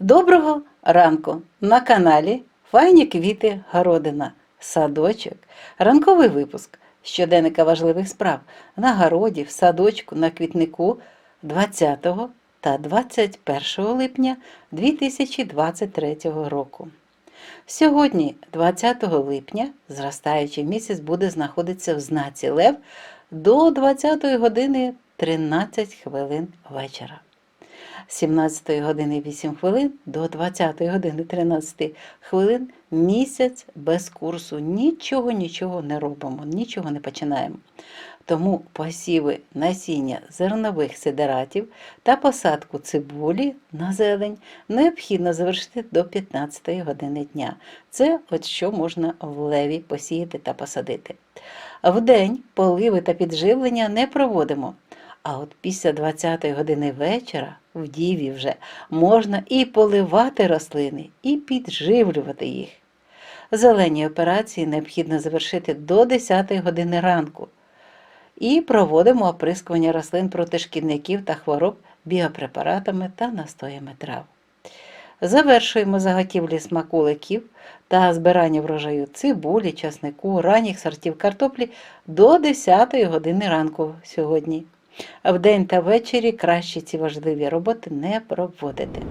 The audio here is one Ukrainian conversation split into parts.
Доброго ранку на каналі Файні квіти Городина, садочок, ранковий випуск щоденника важливих справ на городі, в садочку, на квітнику 20 та 21 липня 2023 року. Сьогодні, 20 липня, зростаючий місяць буде знаходитися в знаці Лев до 20 години 13 хвилин вечора. З 17 години 8 хвилин до 20 години 13 хвилин місяць без курсу. Нічого, нічого не робимо, нічого не починаємо. Тому посіви насіння зернових сидератів та посадку цибулі на зелень необхідно завершити до 15 години дня. Це от що можна в леві посіяти та посадити. Вдень поливи та підживлення не проводимо. А от після 20 години вечора, в діві вже, можна і поливати рослини, і підживлювати їх. Зелені операції необхідно завершити до 10 години ранку. І проводимо оприскування рослин проти шкідників та хвороб біопрепаратами та настоями трав. Завершуємо заготівлі смаколиків та збирання врожаю цибулі, часнику, ранніх сортів картоплі до 10 години ранку сьогодні. Вдень та ввечері краще ці важливі роботи не проводити.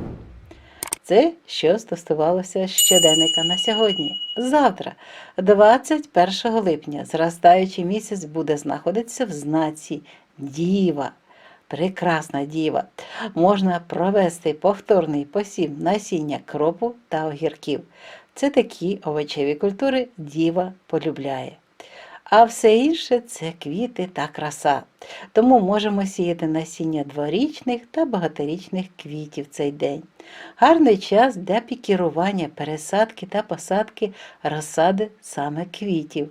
Це що стосувалося щоденника на сьогодні. Завтра, 21 липня, зростаючий місяць буде знаходитися в знаці Діва. Прекрасна діва. Можна провести повторний посів насіння кропу та огірків. Це такі овочеві культури діва полюбляє. А все інше це квіти та краса. Тому можемо сіяти насіння дворічних та багаторічних квітів цей день. Гарний час для пікірування, пересадки та посадки розсади саме квітів.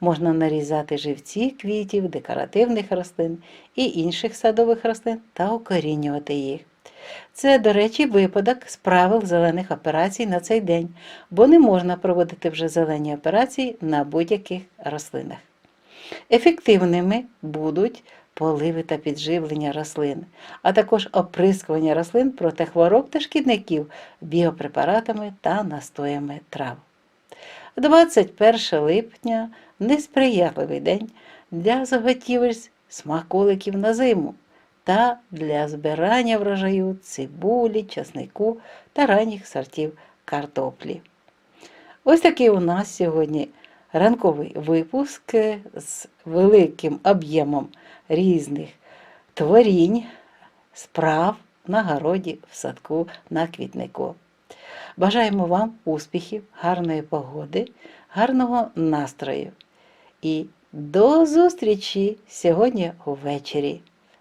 Можна нарізати живці квітів, декоративних рослин і інших садових рослин та укорінювати їх. Це, до речі, випадок з правил зелених операцій на цей день, бо не можна проводити вже зелені операції на будь-яких рослинах. Ефективними будуть поливи та підживлення рослин, а також оприскування рослин проти хвороб та шкідників біопрепаратами та настоями трав. 21 липня несприятливий день для заготівель смаколиків на зиму та для збирання врожаю цибулі, часнику та ранніх сортів картоплі. Ось такий у нас сьогодні ранковий випуск з великим об'ємом різних творінь, справ на городі, в садку, на квітнику. Бажаємо вам успіхів, гарної погоди, гарного настрою. І до зустрічі сьогодні увечері.